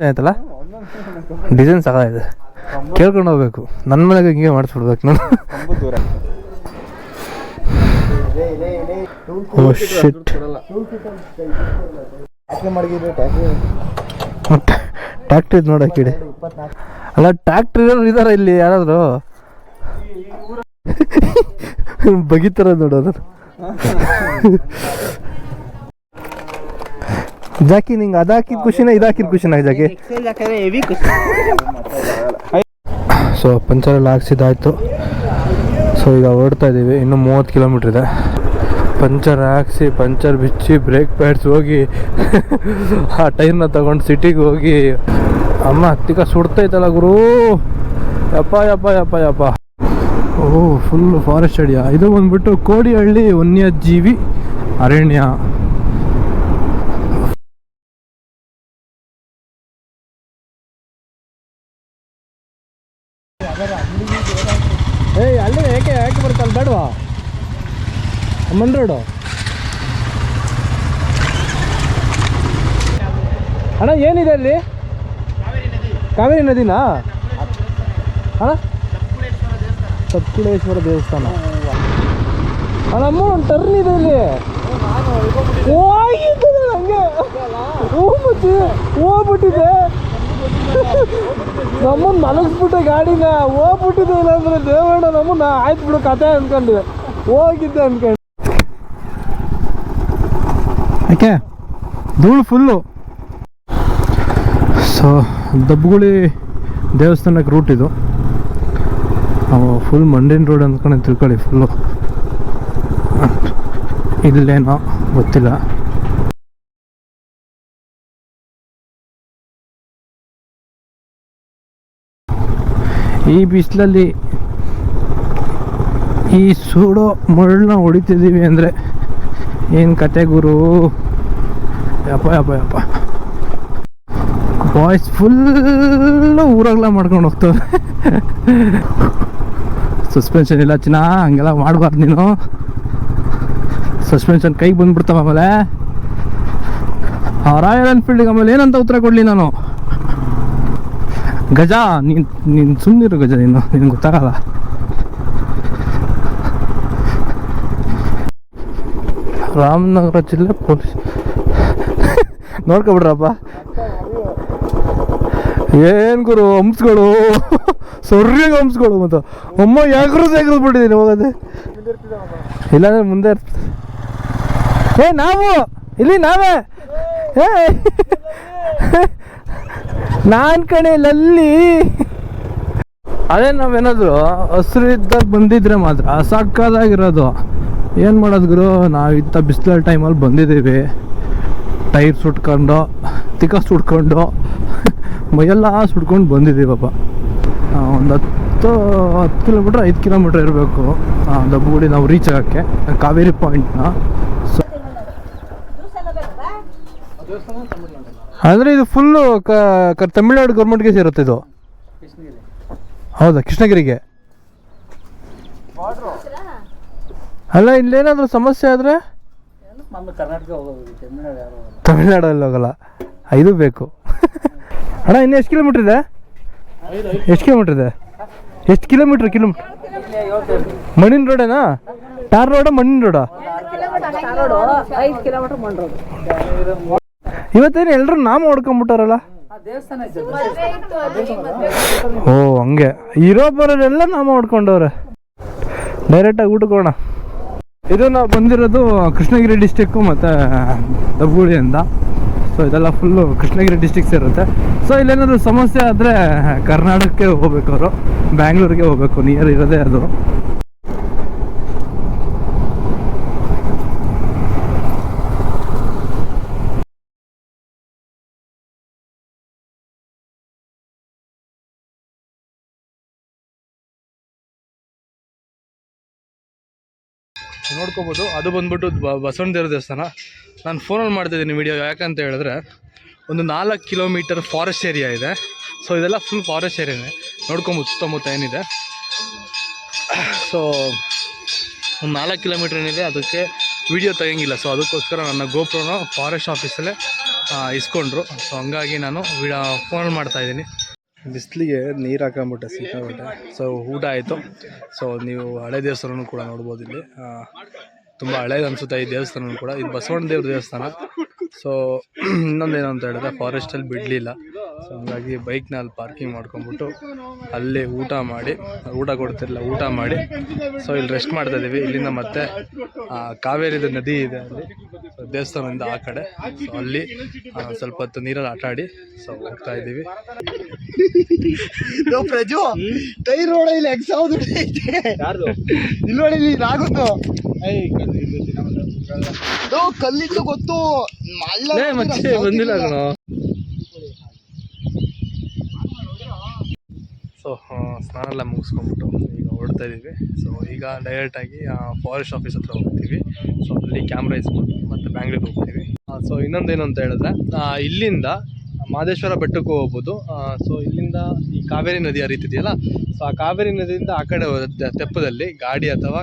ಆಯ್ತಲ್ಲ? ಡಿಸೈನ್ ಸಾಕಾಗಿದೆ ಕೇಳ್ಕೊಂಡು ಹೋಗ್ಬೇಕು. ನನ್ನ ಮನೆಗೆ ಹಿಂಗೆ ಮಾಡಿಸ್ಬಿಡ್ಬೇಕು ನಾನು. ಶಿಟ್ ಟ್ಯಾಕ್ಟ್ರಿ ಇದು ನೋಡಕ್ಕೆ ಇಡಿ ಅಲ್ಲ ಟ್ಯಾಕ್ಟ್ರಿ ಇದಾರ ಇಲ್ಲಿ ಯಾರಾದ್ರು? ಬಗಿತಾರ ನೋಡೋದು ಜಾಕಿ ನಿಂಗೆ ಅದಾಕಿದ ಖುಷಿನ ಇದಾಕಿದ ಖುಷಿನ ಜಾಕಿ? ಸೊ ಪಂಚರ್ ಎಲ್ಲ ಹಾಕ್ಸಿದ್ದಾಯ್ತು. ಸೊ ಈಗ ಹೊರಡ್ತಾ ಇದ್ದೀವಿ. ಇನ್ನು ಮೂವತ್ತು ಕಿಲೋಮೀಟ್ರ್ ಇದೆ. ಪಂಚರ್ ಹಾಕ್ಸಿ ಪಂಚರ್ ಬಿಚ್ಚಿ ಬ್ರೇಕ್ ಪ್ಯಾಡ್ಸ್ ಹೋಗಿ ಆ ಟೈರ್ನ ತಗೊಂಡು ಸಿಟಿಗೆ ಹೋಗಿ. ಅಮ್ಮ ಹತ್ತಿಕ ಸುಡ್ತೈತಲ್ಲ ಗುರು. ಯಪ್ಪ ಯಪ್ಪ ಯಪ್ಪ ಯಪ್ಪ. ಓ ಫುಲ್ ಫಾರೆಸ್ಟ್ ಏರಿಯಾ ಇದು ಬಂದ್ಬಿಟ್ಟು ಕೋಡಿಹಳ್ಳಿ ವನ್ಯಜೀವಿ ಅರಣ್ಯ ಏಯ್ ಅಲ್ಲಿ ಯಾಕೆ ಯಾಕೆ ಬರ್ತಲ್ಲ ಬೇಡವಾ ಅಮ್ಮನ್ ರೋಡು? ಅಣ್ಣ, ಏನಿದೆ ಅಲ್ಲಿ? ಕಾವೇರಿ ನದಿನಾ? ಅಣ್ಣ? ಸಪ್ಕುಳೇಶ್ವರ ದೇವಸ್ಥಾನ. ಅಣ್ಣ, ಅಮ್ಮ, ಒಂದು ಟರ್ನ್ ಇದೆ ಇಲ್ಲಿ. ಹಂಗೆ ಹೋಗ್ಬಿಟ್ಟಿ ಹೋಗ್ಬಿಟ್ಟಿದೆ ನಮ್ಮನ್ನ ಮಲಗಿಸ್ಬಿಟ್ಟೆ ಗಾಡಿನ ಹೋಗ್ಬಿಟ್ಟಿದ್ದೆ ಇಲ್ಲಾಂದ್ರೆ ದೇವಣ್ಣ ನಮ್ಮನ್ನ ಆಯ್ತು ಬಿಡು, ಕತೆ ಅನ್ಕೊಂಡಿದೆ. ಹೋಗಿದ್ದೆ ಅನ್ಕೊಂಡು ಯಾಕೆ? ಧೂಳು ಫುಲ್ಲು ಸೊ ದಬ್ಬಗುಳಿ ದೇವಸ್ಥಾನಕ್ಕೆ ರೂಟ್ ಇದು. ನಾವು ಫುಲ್ ಮಂಡಿನ ರೋಡ್ ಅಂದ್ಕೊಂಡು ತಿಳ್ಕೊಳ್ಳಿ ಫುಲ್ಲು ಇಲ್ಲೇನೋ ಗೊತ್ತಿಲ್ಲ. ಈ ಬಿಸಿಲಲ್ಲಿ ಈ ಸೂಡೋ ಮರಳನ್ನ ಹೊಡಿತಿದ್ದೀವಿ ಅಂದರೆ ಏನು ಕತೆ ಗುರು? ಯಪ್ಪ ಯಪ್ಪ ಯಪ್ಪ. ಬಾಯ್ಸ್ ಫುಲ್ಲು ಊರಾಗ್ಲ ಮಾಡ್ಕೊಂಡು ಹೋಗ್ತವ್ರೆ. ಸಸ್ಪೆನ್ಷನ್ ಇಲ್ಲ ಚಿನ್ನ, ಹಂಗೆಲ್ಲ ಮಾಡಬಾರ್ದು ನೀನು. ಸಸ್ಪೆನ್ಷನ್ ಕೈಗೆ ಬಂದ್ಬಿಡ್ತಾವ ಆಮೇಲೆ. ರಾಯಲ್ ಎನ್ಫೀಲ್ಡಿಗೆ ಆಮೇಲೆ ಏನಂತ ಉತ್ತರ ಕೊಡಲಿ ನಾನು? ಗಜ ನೀನು ನೀನು ಸುಮ್ಮನಿರು ಗಜ, ನೀನು, ನಿನಗೆ ಗೊತ್ತಾಗಲ್ಲ ರಾಮನಗರ ಜಿಲ್ಲೆ ಪೊಲೀಸ್. ನೋಡ್ಕೊಬಿಡ್ರಪ್ಪ. ಏನ್ ಗುರು, ಹಂಸ್ಗಳು. ಸರಿಯಾಗಿ ಹಂಸ್ಗಳು ಮತ್ತು. ಅಮ್ಮ ಯಾಕ್ರೂ ಸೈಕಲ್ ಬಿಟ್ಟಿದ್ದೀನಿ ಹೋಗೋದೆ ಇಲ್ಲಾಂದ್ರೆ ಮುಂದೆ ಏ, ನಾವು, ಇಲ್ಲಿ ನಾವೇ. ಏ. ನಾನ್ ಕಣೆ ಲಲ್ಲಿ. ಅದೇ ನಾವೇನಾದ್ರು ಹಸಿರು ಇದ್ದಾಗ ಬಂದಿದ್ರೆ ಮಾತ್ರ ಸಾಕಾದಾಗಿರೋದು ಏನು ಮಾಡೋದು ಗುರು? ನಾವು ಇಂಥ ಬಿಸಿಲ ಟೈಮಲ್ಲಿ ಬಂದಿದ್ದೀವಿ. ಟೈರ್ ಸುಟ್ಕೊಂಡು ತಿಕ್ಕ ಸುಟ್ಕೊಂಡು ಮೈಯೆಲ್ಲ ಸುಟ್ಕೊಂಡು ಬಂದಿದ್ದೀವಪ್ಪ ಒಂದು ಹತ್ತು ಹತ್ತು ಕಿಲೋಮೀಟ್ರ್ ಐದು ಕಿಲೋಮೀಟ್ರ್ ಇರಬೇಕು. ದಬ್ಬುಗುಡಿ ನಾವು ರೀಚ್ ಆಗೋಕ್ಕೆ ಕಾವೇರಿ ಪಾಯಿಂಟ್ನ ಸೊ ಅಂದರೆ ಇದು ಫುಲ್ಲು ಕ ತಮಿಳ್ನಾಡು ಗೌರ್ಮೆಂಟ್ಗೆ ಸೇರುತ್ತೆ ಇದು. ಹೌದಾ, ಕೃಷ್ಣಗಿರಿಗೆ? ಅಲ್ಲ, ಇಲ್ಲೇನಾದರೂ ಸಮಸ್ಯೆ ಆದರೆ? ನಮ್ಮ ತಮಿಳ್ನಾಡು ಹೋಗಲ್ಲ. ತಮಿಳ್ನಾಡಲ್ಲಿ ಬೇಕು. ಅಣ್ಣ, ಇನ್ನು ಎಷ್ಟು ಕಿಲೋಮೀಟ್ರ್ ಇದೆ? ಎಷ್ಟು ಕಿಲೋಮೀಟ್ರ್ ಇದೆ? ಎಷ್ಟು ಕಿಲೋಮೀಟ್ರ್ ಕಿಲೋಮೀಟ್ರ್ ಮಣ್ಣಿನ ರೋಡೇನಾ? ಟಾರ್ ರೋಡ, ಮಣ್ಣಿನ ರೋಡ. ಇವತ್ತೇನು ಎಲ್ಲರೂ ನಾಮ ಐತೆ ಓ, ಹಂಗೆ. ಇರೋ ಬರೋರೆಲ್ಲ ನಾಮ ಹೊಡ್ಕೊಂಡವ್ರೆ. ಡೈರೆಕ್ಟಾಗಿ ಊಟಕ್ಕೆ ಹೋಗೋಣ. ಇದು ನಾವು ಬಂದಿರೋದು ಕೃಷ್ಣಗಿರಿ ಡಿಸ್ಟಿಕ್ಕು ಮತ್ತು ಅಂತ. ಸೊ ಇದೆಲ್ಲ ಫುಲ್ಲು ಕೃಷ್ಣಗಿರಿ ಡಿಸ್ಟಿಕ್ಸ್ ಇರುತ್ತೆ. ಸೊ ಇಲ್ಲೇನಾದ್ರು ಸಮಸ್ಯೆ ಆದರೆ ಕರ್ನಾಟಕಕ್ಕೆ ಹೋಗ್ಬೇಕು ಅವರು. ಬ್ಯಾಂಗ್ಳೂರಿಗೆ ಹೋಗ್ಬೇಕು. ನಿಯರ್ ಇರೋದೇ ಅದು. ನೋಡ್ಕೋಬೋದು. ಅದು ಬಂದ್ಬಿಟ್ಟು ಬ- ಬಸವಣ್ಣ ದೇವ್ರ ದೇವಸ್ಥಾನ. ನಾನು ಫೋನಲ್ಲಿ ಮಾಡ್ತಿದ್ದೀನಿ ವಿಡಿಯೋ ಯಾಕಂತ ಹೇಳಿದ್ರೆ, ಒಂದು ನಾಲ್ಕು ಕಿಲೋಮೀಟರ್ ಫಾರೆಸ್ಟ್ ಏರಿಯಾ ಇದೆ. ಸೊ ಇದೆಲ್ಲ ಫುಲ್ ಫಾರೆಸ್ಟ್ ಏರಿಯಾನೇ ನೋಡ್ಕೊಂಬೋದು, ಸುತ್ತಮುತ್ತ ಏನಿದೆ. ಸೊ ಒಂದು ನಾಲ್ಕು ಕಿಲೋಮೀಟರ್ ಏನಿದೆ, ಅದಕ್ಕೆ ವಿಡಿಯೋ ತೆಗಂಗಿಲ್ಲ ಸೊ ಅದಕ್ಕೋಸ್ಕರ ನನ್ನ ಗೋಪ್ರೋನ ಫಾರೆಸ್ಟ್ ಆಫೀಸಲ್ಲೇ ಇಸ್ಕೊಂಡ್ರು. ಸೊ ಹಂಗಾಗಿ ನಾನು ವಿಡಿಯೋ ಫೋನಲ್ಲಿ ಮಾಡ್ತಾ ಇದ್ದೀನಿ. ಬಿಸಿಲಿಗೆ ನೀರು ಹಾಕೊಂಬಿಟ್ಟೆ ಸಿಕ್ಕಾಬಿಟ್ಟೆ ಸೊ ಊಟ ಆಯಿತು. ಸೊ ನೀವು ಹಳೆ ದೇವಸ್ಥಾನನೂ ಕೂಡ ನೋಡ್ಬೋದು ಇಲ್ಲಿ. ತುಂಬ ಹಳೇದು ಅನಿಸುತ್ತೆ ಈ ದೇವಸ್ಥಾನ ಕೂಡ. ಇದು ಬಸವಣ್ಣ ದೇವ್ರ ದೇವಸ್ಥಾನ. ಸೊ ಇನ್ನೊಂದೇನು ಅಂತ ಹೇಳಿದ್ರೆ ಫಾರೆಸ್ಟಲ್ಲಿ ಬಿಡಲಿಲ್ಲ. ಸೊ ಹಂಗಾಗಿ ಬೈಕ್ನ ಅಲ್ಲಿ ಪಾರ್ಕಿಂಗ್ ಮಾಡ್ಕೊಂಬಿಟ್ಟು ಅಲ್ಲಿ ಊಟ ಮಾಡಿ ಊಟ ಕೊಡ್ತಿರಲಿಲ್ಲ ಊಟ ಮಾಡಿ. ಸೊ ಇಲ್ಲಿ ರೆಸ್ಟ್ ಮಾಡ್ತಾ ಇದ್ದೀವಿ ಇಲ್ಲಿಂದ ಮತ್ತೆ ಆ, ಕಾವೇರಿದ ನದಿ ಇದೆ ಅಲ್ಲಿ. ಸೊ ದೇವಸ್ಥಾನದಿಂದ ಆ ಕಡೆ. ಸೊ ಅಲ್ಲಿ ಸ್ವಲ್ಪ ಹೊತ್ತು ನೀರಲ್ಲಿ ಆಟ ಆಡಿ ಸೊ ಹೋಗ್ತಾ ಇದ್ದೀವಿ ಪ್ರಜು ಟೈರ್ ರೋಡ ಇಲ್ಲಿ ಎಕ್ಸಾಮ್ ಇಲ್ಲಿ ನೋಡಿ ಗೊತ್ತು. ಮಲ್ಲ ಮತ್ತೆ ಬಂದಿಲ್ಲ ಸೊ ಸ್ನಾನ ಎಲ್ಲ ಮುಗಿಸ್ಕೊಂಡ್ಬಿಟ್ಟು ಈಗ ಹೊರಡ್ತಾ ಇದ್ದೀವಿ. ಸೊ ಈಗ ಡೈರೆಕ್ಟಾಗಿ ಫಾರೆಸ್ಟ್ ಆಫೀಸ್ ಹತ್ರ ಹೋಗ್ತೀವಿ. ಸೊ ಅಲ್ಲಿ ಕ್ಯಾಮ್ರಾ ಇಸ್ಕೊಂಡು ಮತ್ತೆ ಬ್ಯಾಂಗ್ಳೂರಿಗೆ ಹೋಗ್ತೀವಿ. ಸೊ ಇನ್ನೊಂದೇನು ಅಂತ ಹೇಳಿದ್ರೆ ಇಲ್ಲಿಂದ ಮಾದೇಶ್ವರ ಬೆಟ್ಟಕ್ಕೂ ಹೋಗ್ಬೋದು. ಸೊ ಇಲ್ಲಿಂದ ಈ ಕಾವೇರಿ ನದಿ ಹರಿತಿದೆಯಲ್ಲ ಸೊ ಆ ಕಾವೇರಿ ನದಿಯಿಂದ ಆ ಕಡೆ ತೆಪ್ಪದಲ್ಲಿ ಗಾಡಿ ಅಥವಾ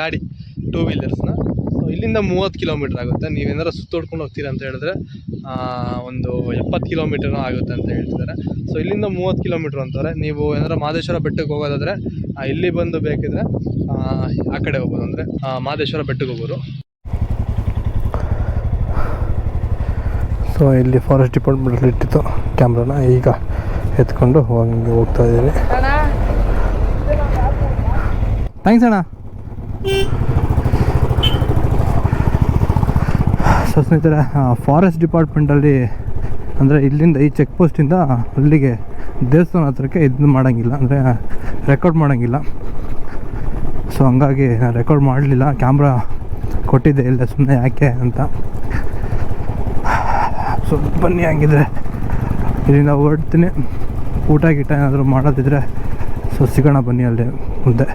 ಗಾಡಿ ಟೂ ವೀಲರ್ಸ್ನ ಇಲ್ಲಿಂದ ಮೂವತ್ತು ಕಿಲೋಮೀಟರ್ ಆಗುತ್ತೆ. ನೀವೇನಾರ ಸುತ್ತೋಡ್ಕೊಂಡು ಹೋಗ್ತೀರಾ ಅಂತ ಹೇಳಿದ್ರೆ ಆ, ಒಂದು ಎಪ್ಪತ್ತು ಕಿಲೋಮೀಟರ್ನೂ ಆಗುತ್ತೆ ಅಂತ ಹೇಳ್ತಿದ್ದಾರೆ. ಸೊ ಇಲ್ಲಿಂದ ಮೂವತ್ತು ಕಿಲೋಮೀಟರ್ ಅಂತಾರೆ ನೀವು ಏನಾರ ಮಾದೇಶ್ವರ ಬೆಟ್ಟಕ್ಕೆ ಹೋಗೋದಾದ್ರೆ ಇಲ್ಲಿ ಬಂದು ಬೇಕಿದ್ರೆ ಆ, ಆ ಕಡೆ ಹೋಗೋದು ಅಂದರೆ ಮಾದೇಶ್ವರ ಬೆಟ್ಟಕ್ಕೆ ಹೋಗೋರು ಸೊ ಇಲ್ಲಿ ಫಾರೆಸ್ಟ್ ಡಿಪಾರ್ಟ್ಮೆಂಟಲ್ಲಿ ಇಟ್ಟಿತ್ತು ಕ್ಯಾಮ್ರಾನ. ಈಗ ಎತ್ಕೊಂಡು ಹೋಗಿ ಹೋಗ್ತಾ ಇದ್ದೀನಿ. ಥ್ಯಾಂಕ್ಸ್ ಅಣ್ಣ. ಸೊ ಸ್ನೇಹಿತರೆ ಫಾರೆಸ್ಟ್ ಡಿಪಾರ್ಟ್ಮೆಂಟಲ್ಲಿ ಅಂದರೆ ಇಲ್ಲಿಂದ ಈ ಚೆಕ್ ಪೋಸ್ಟಿಂದ ಅಲ್ಲಿಗೆ ದೇವಸ್ಥಾನ ಹತ್ರಕ್ಕೆ ಇದು ಮಾಡೋಂಗಿಲ್ಲ, ಅಂದರೆ ರೆಕಾರ್ಡ್ ಮಾಡೋಂಗಿಲ್ಲ. ಸೊ ಹಂಗಾಗಿ ನಾನು ರೆಕಾರ್ಡ್ ಮಾಡಲಿಲ್ಲ ಕ್ಯಾಮ್ರಾ ಕೊಟ್ಟಿದ್ದೆ, ಇಲ್ಲ ಸುಮ್ಮನೆ ಯಾಕೆ ಅಂತ. ಸೊ ಬನ್ನಿ ಹಂಗಿದ್ರೆ. ಇಲ್ಲಿಂದ ಹೊರಡ್ತೀನಿ. ಊಟ ಗೀಟ ಏನಾದರೂ ಮಾಡೋದಿದ್ರೆ ಸೊ ಸಿಗೋಣ ಬನ್ನಿ ಅಲ್ಲಿ ಮುಂದೆ.